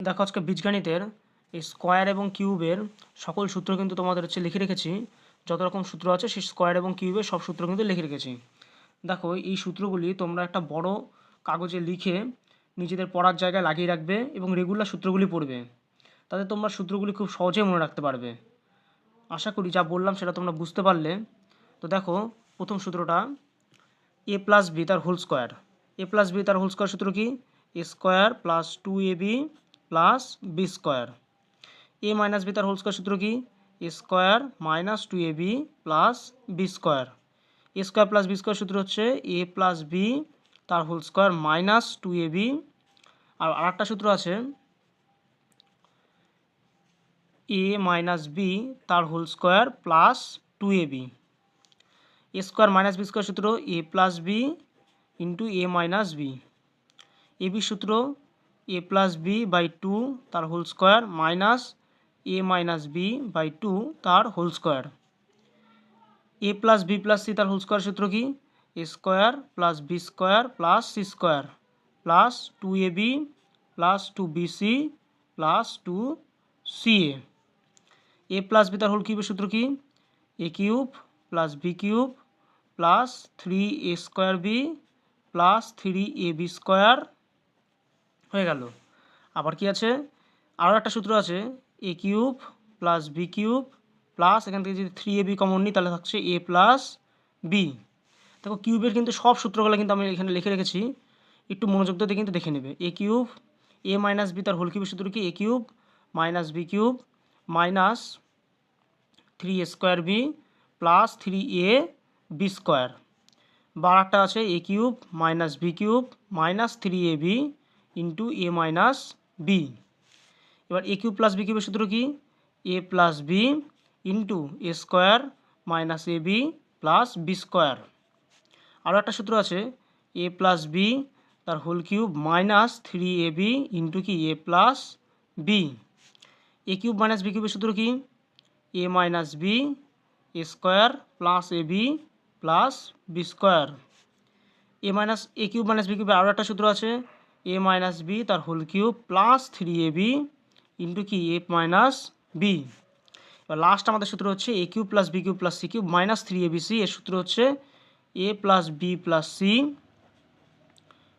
দেখো আজকে বীজগণিতের এই স্কোয়ার এবং কিউবের সকল সূত্র কিন্তু তোমাদের হচ্ছে লিখে রেখেছি। যত রকম সূত্র আছে, সেই স্কোয়ার এবং কিউবের সব সূত্র কিন্তু লিখে রেখেছি। দেখো, এই সূত্রগুলি তোমরা একটা বড় কাগজে লিখে নিজেদের পড়ার জায়গায় লাগিয়ে রাখবে এবং রেগুলার সূত্রগুলি পড়বে। তাতে তোমরা সূত্রগুলি খুব সহজেই মনে রাখতে পারবে। আশা করি যা বললাম সেটা তোমরা বুঝতে পারলে। তো দেখো, প্রথম সূত্রটা এ প্লাস বি তার whole square A plus B তার হোল স্কোয়ার সূত্র কি? A square plus two A B plus B square. A minus B তার হোল স্কোয়ার সূত্র কি? Square minus two A B plus B square. A square plus B square সূত্র হচ্ছে A plus B তার whole square minus two A B. আর আরেকটা সূত্র আছে, A minus B তার whole square plus two A B. A square minus B square সূত্র A plus B into A minus B. A B সূত্র A plus B by two তার whole square minus A minus B by two তার whole square A plus B plus C তার whole square সূত্র কি? A square plus B square plus C square plus two A B plus two B C plus two C A A plus B তার whole কিউবের সূত্র কি? A cube plus B cube plus three A square B plus three A B square হয়ে গেল। আবার কি আছে? আরও একটা সূত্র আছে A cube plus B cube plus এখান থেকে যদি থ্রি এ বি কমন নিই তাহলে থাকছে এ প্লাস বি দেখো কিউবের কিন্তু সব সূত্রগুলো কিন্তু আমি এখানে লিখে রেখেছি, একটু মনোযোগ দিয়ে কিন্তু দেখে নেবে। A cube A minus B তার হোল কিউবের সূত্র কি? A cube minus B cube minus three A square B plus three A B square বা একটা আছে A cube minus B cube minus three A B into A minus B এবার A cube plus B কিউবের সূত্র কি? A plus B into A square minus A B plus B square আরও একটা সূত্র আছে এ প্লাস বি তার whole cube minus three A B into কি? A plus B A cube minus B কিউবের সূত্র কি? A minus B A square plus A B plus B square A minus A cube minus B কিউবের আরও একটা সূত্র আছে A minus B তার whole cube plus three A B into কি? এ মাইনাস বি এবার লাস্ট আমাদের সূত্র হচ্ছে A cube plus B cube plus C cube minus three A B C এর সূত্র হচ্ছে A plus B plus C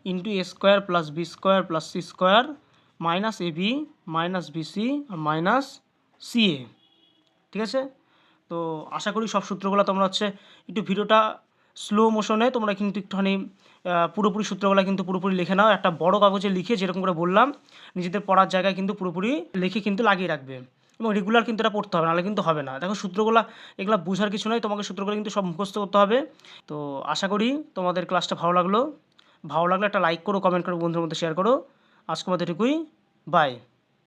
into A square plus B square plus C square minus A B minus B C R minus C A ঠিক আছে? তো আশা করি সব সূত্রগুলো তোমরা হচ্ছে একটু ভিডিওটা স্লো মোশনে তোমরা কিন্তু একটুখানি পুরোপুরি সূত্রগুলো কিন্তু পুরোপুরি লিখে নাও। একটা বড় কাগজে লিখে যেরকম করে বললাম, নিজেদের পড়ার জায়গায় কিন্তু পুরোপুরি লিখে কিন্তু লাগিয়ে রাখবে। এবং রেগুলার কিন্তু এটা পড়তে হবে, নাহলে কিন্তু হবে না। দেখো সূত্রগুলো, এগুলো বোঝার কিছু নয় তোমাকে সূত্রগুলো কিন্তু সব মুখস্থ করতে হবে। তো আশা করি তোমাদের ক্লাসটা ভালো লাগল। ভালো লাগলে একটা লাইক করো কমেন্ট করো বন্ধুর মধ্যে শেয়ার করো। আজকে মধ্যে এটুকুই। বাই